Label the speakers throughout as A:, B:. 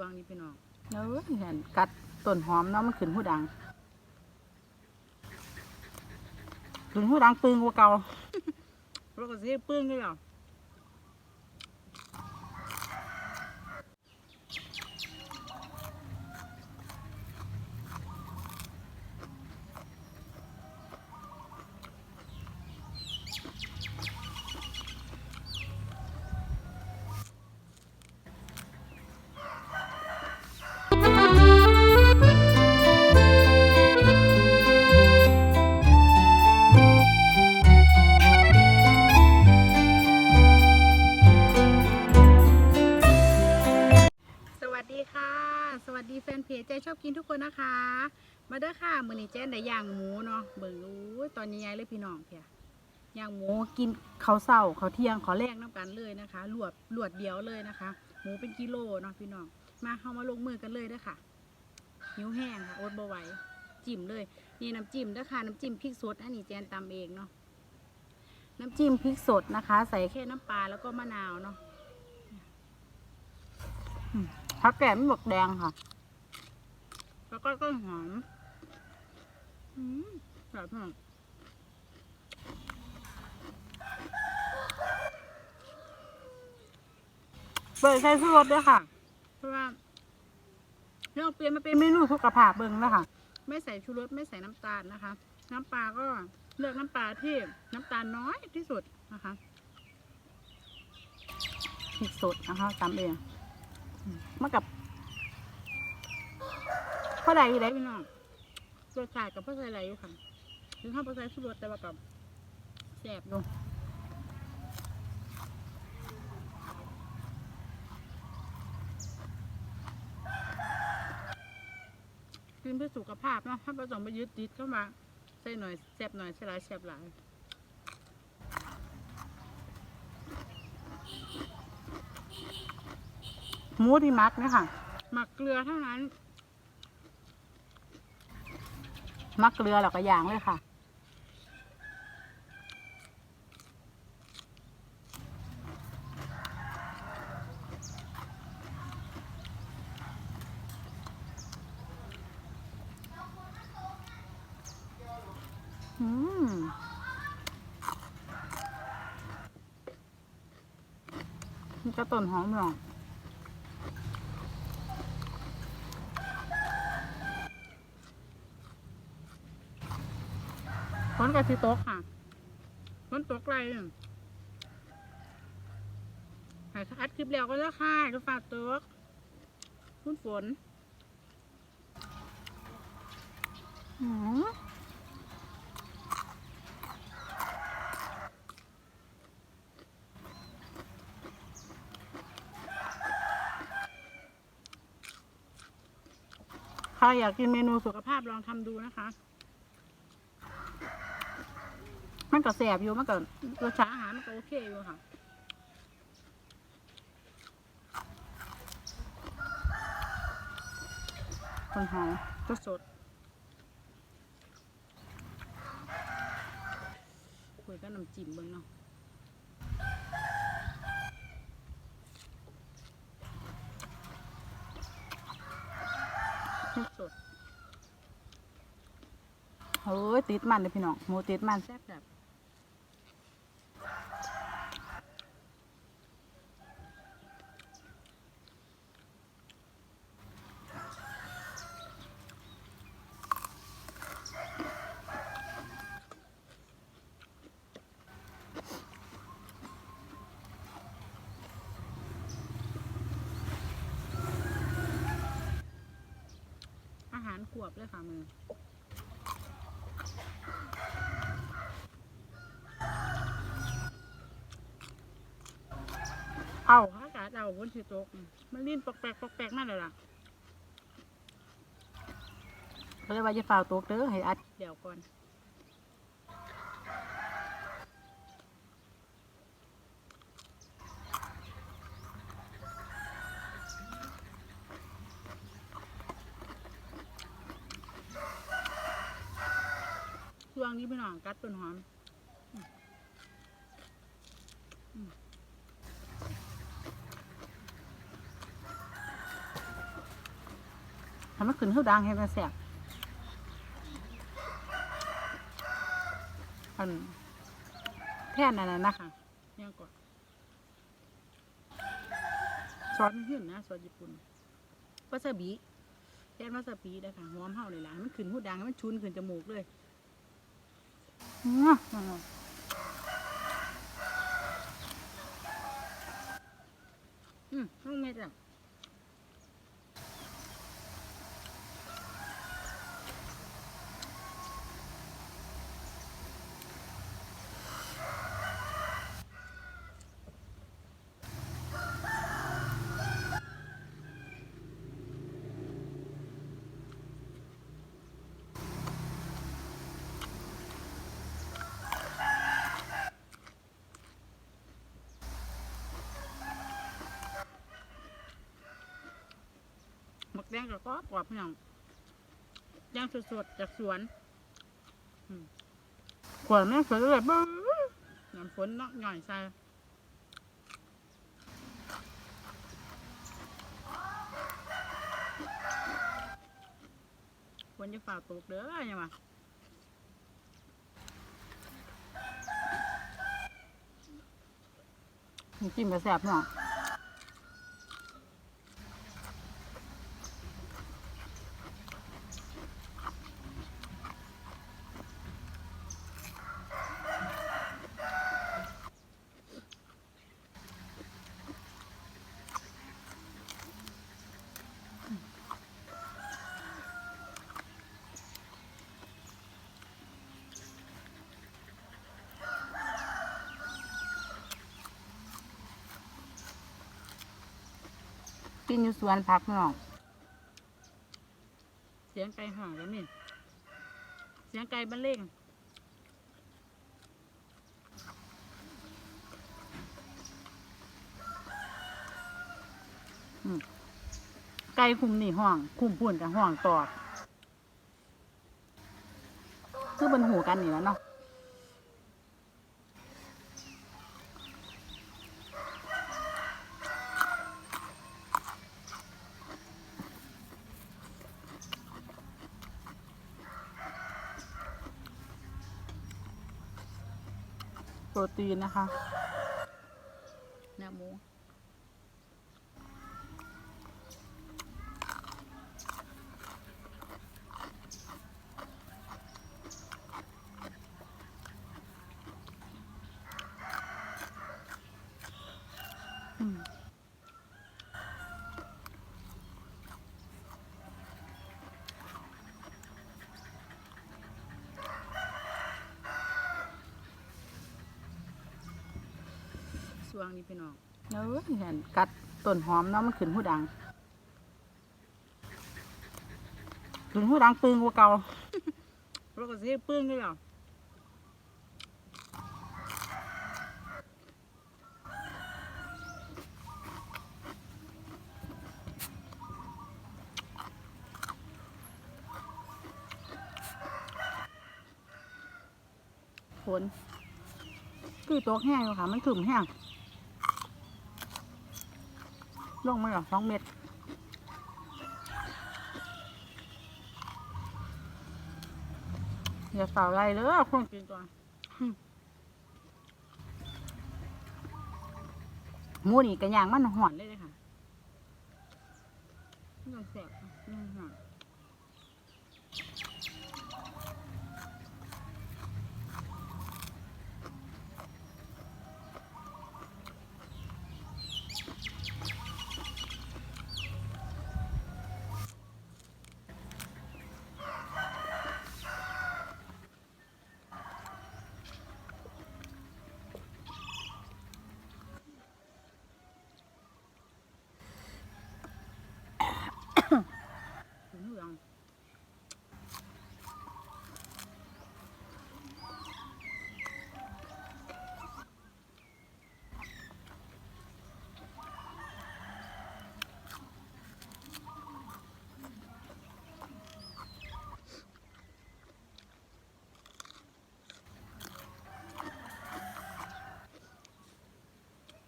A: ช่วงนี้พี่น้อง
B: เนื้อเห็นกัดต้นหอมเนาะมันขึ้นหูดังขึ้นหูดังปึงกว่าเก่า
A: เราก็สิปึ้งด้วยเหรอ ใจชอบกินทุกคนนะคะ มาเด้อค่ะมือนี้เจ๊ได้ย่างหมูเนาะเบิ่งอู้ยตอนนี้ยายเลยพี่น้องเพียย่างหมูกินเขาวเช้าเขาเที่ยงขอแรกน้ำกันเลยนะคะหลวดหลวดเดียวเลยนะคะ หมูเป็นกิโลเนาะพี่น้องมาเข้ามาลงมือกันเลยเด้อค่ะหิวแห้งค่ะอดบ่ไหวจิ้มเลยนี่น้ำจิ้มเด้อค่ะน้ำจิ้มพริกสดอันนี้แจนตำเองเนาะน้ำจิ้มพริกสดนะคะ ใส่แค่น้ำปลาแล้วก็มะนาวเนาะ
B: ผักแกมหมกแดงค่ะ
A: แล้วก็ต้นหอมอืมแบบนี้
B: เปิดใส่ชูรสด้วยค่ะ
A: เพราะว่า
B: เรื่องเปลี่ยนมาเป็นเมนูสุขภาพเบิ่งแล้วค่ะ
A: ไม่ใส่ชูรสไม่ใส่น้ำตาลนะคะ น้ำปลาก็เลือกน้ำปลาที่น้ำตาลน้อยที่สุดนะคะ
B: พริกสดนะคะตำเองมากับ
A: อใดอยู่ได้พี่น้องรสชาติกับพ่อใส่อะไรอยู่ค่ะถึงข้าวพ่อใส่ชูรสแต่ว่ากับแสบดูกินเพื่อสุขภาพเนาะถ้าผสมไปยึดติดเข้ามาใส่หน่อยแสบหน่อยใส่หลายแสบหลาย
B: หมูที่มักเนี่ยค่ะ
A: หมักเกลือเท่านั้น
B: มักเกลือแล้วก็ย่างเลยค่ะ อืมนี่ก็ต้นหอมหรอก
A: ฝนกับที่ตกค่ะฝนตกไรหายอัดคลิปแล้วก็จะค่ายก็ฝากตกคุณฝน
B: อืมใครอยากกินเมนูสุข
A: ภาพลองทำดูนะคะ
B: มัน ก็แสบอยู่มันก็
A: รสชาติอาหารมันก็โอเคอยู่ค่ะ
B: คนหอม
A: ก็สดคุยกับน้ำจิ้มเบิ่งเนาะสด
B: เฮ้ยติดมันเลยพี่น้องหมูติดมัน
A: แซ่บแบบ ขวบเลยค่ะมือเอาอากาศเอาบนสิตกมันลิ้นปอกแปกปอกแปกมากเลยล่ะ
B: ก็เลยว่าจะฝ่าวตกเด้อให้อัด
A: เดี๋ยวก่อน วงนี้พี่น้องกัดต้นหอมอืมอืมทำมันขึ้นเท่าดังให้มันแสบอันแท่นอันนั้นนะคะยังก่อนซอสมันขึ้นนะซอสญี่ปุ่นวาซาบิแท่นวาซาบิได้อค่ะหอมเฮาเลยล่ะมันขึ้นหูดังมันชุนขึ้นจมูกเลย อื้ออืมลูก ดอะหมักแดงกับก็กรอบพี่น้องย่างสดๆจากสวนอืมกว่าแม่สวยเลยบ้างน้ำฝนเนาะหน่อยใส่ฝนจะฝ่าตกเด้อยังวะจิ้มกระแสบเนาะ กินอยู่สวนผักเนาะเสียงไก่ห่างแล้วนี่ เสียงไก่บรรเลงอืมไก่คุมนี่ห้อง คุมพุ่นกับห้องตอด คือบนหูกันนี่แล้วเนาะ โปรตีนนะคะเนื้อหมู อืม สวงนี่พี่น้องเออเห็นกัดต้นหอมเนาะมันขึ้นหูดังขึ้นหูดังปึงกว่าเก่าแล้วก็เสียปึงด้วยเหรอฝนคือตัวแห้งอยู่ค่ะ มันถึมแห้ง ลงมาหรอสองเม็ดอย่าฝ่าไรเลยคนกินตัวมูนี่กระยางมันหอนเลยเลยค่ะมันแสบมันหอน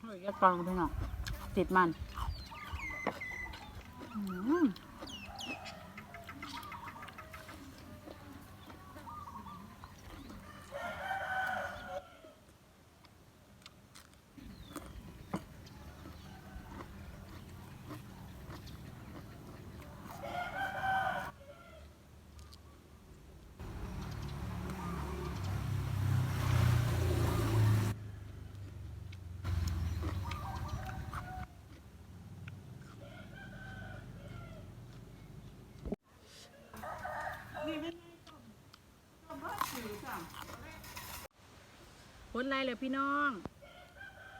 A: เฮ้ยอย่าลงไปหน่อยติดมัน อืม ดไลค์เลยพี่น้อง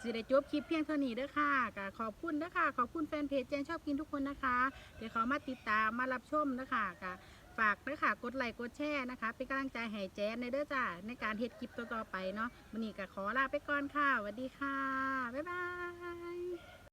A: สิได้จบคลิปเพียงเท่านี้เด้อค่ะก็ขอบคุณเด้อค่ะ ขอบคุณแฟนเพจแจนชอบกินทุกคนนะคะ เดี๋ยวเขามาติดตามมารับชมนะคะก็ฝากเด้อค่ะ กดไลค์กดแชร์นะคะ เป็นกำลังใจให้แจนในเด้อจ้าในการเฮ็ดคลิปต่อๆไปเนาะวันนี้ก็ขอลาไปก่อนค่ะสวัสดีค่ะ บ๊ายบาย